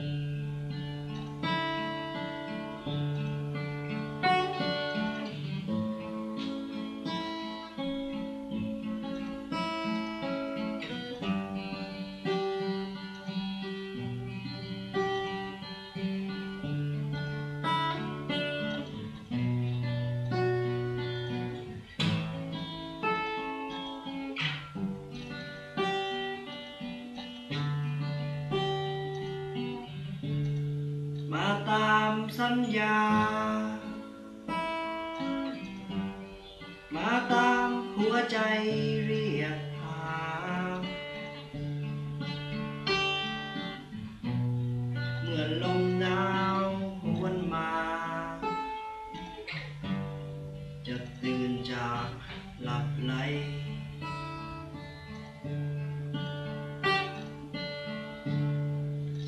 มามสัญญามาตามหัวใจเรียกหาเมื่อลมหนาวหวนมา จะตื่นจากหลับไหล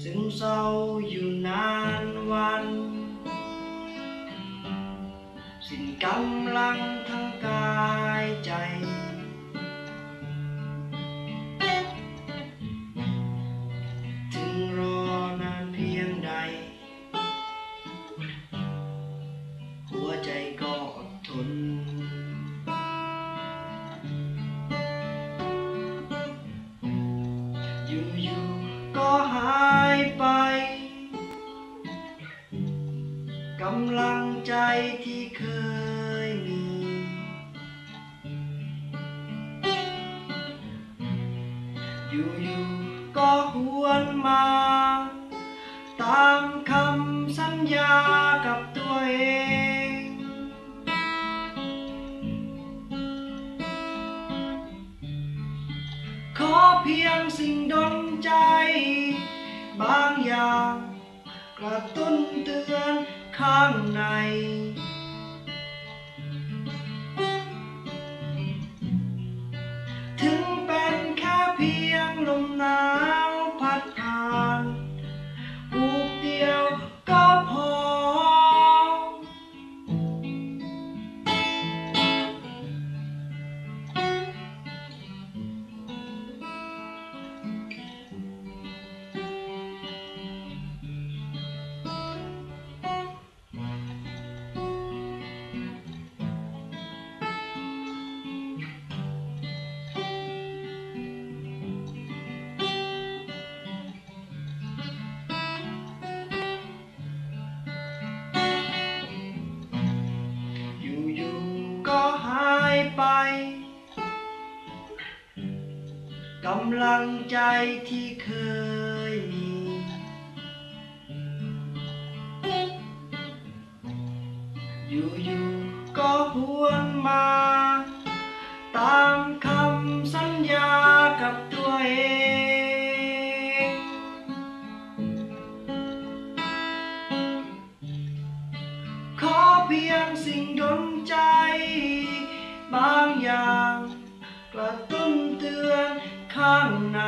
ซึมเศร้าอยู่นานวัน สิ้นกำลังทั้งกายใจ ถึงรอนานเพียงใด หัวใจก็อดทน อยู่ๆก็หายไป กำลังใจที่เคยมี อยู่ๆก็หวนมา ตามคำสัญญากับตัวเอง ขอเพียงสิ่งดนใจ บางอย่างกระตุ้นเตือน ข้างใน ไป กำลังใจที่เคยมี อยู่ๆก็หวนมา ตามคำสัญญากับตัวเองขอเพียงสิ่งดนใจ บางอย่างกระตุ้นเตือนข้างใน